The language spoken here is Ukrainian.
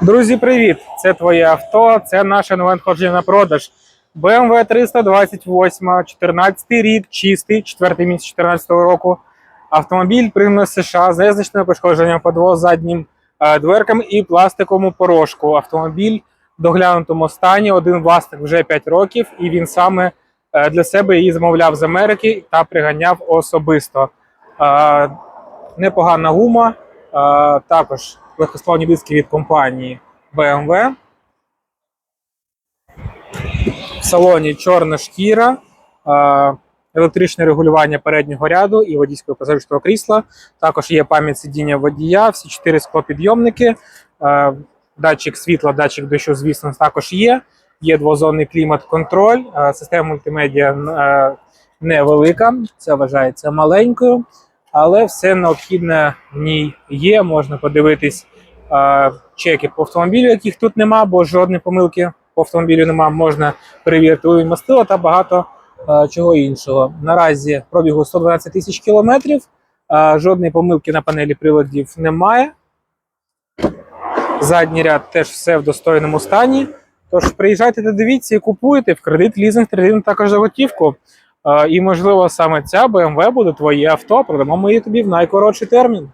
Друзі, привіт! Це твоє авто, це наше нове надходження на продаж. BMW 328, 14 рік, чистий, 4 місяць 14 року. Автомобіль приймно з США з незначним пошкодженням подвох заднім е, дверкам і пластиковому порошку. Автомобіль в доглянутому стані, один власник вже 5 років, і він саме е, для себе її замовляв з Америки та приганяв особисто. Е, Непогана гума, також легкосплавні диски від компанії BMW. В салоні чорна шкіра, електричне регулювання переднього ряду і водійського пасажирського крісла. Також є пам'ять сидіння водія, всі чотири склопідйомники, датчик світла, датчик дощу, звісно, також є. Є двозонний клімат-контроль, система мультимедіа невелика, це вважається маленькою, але все необхідне в ній є. Можна подивитись е, чеки по автомобілю, яких тут нема, бо жодної помилки по автомобілю нема. Можна перевірити уровень мастила та багато е, чого іншого. Наразі пробігу 112 тисяч кілометрів. е, Жодної помилки на панелі приладів немає. Задній ряд теж все в достойному стані. Тож приїжджайте та дивіться і купуйте в кредит, лізинг, кредит також за готівку. І, можливо, саме ця BMW буде твоє авто. Продамо ми її тобі в найкоротший термін.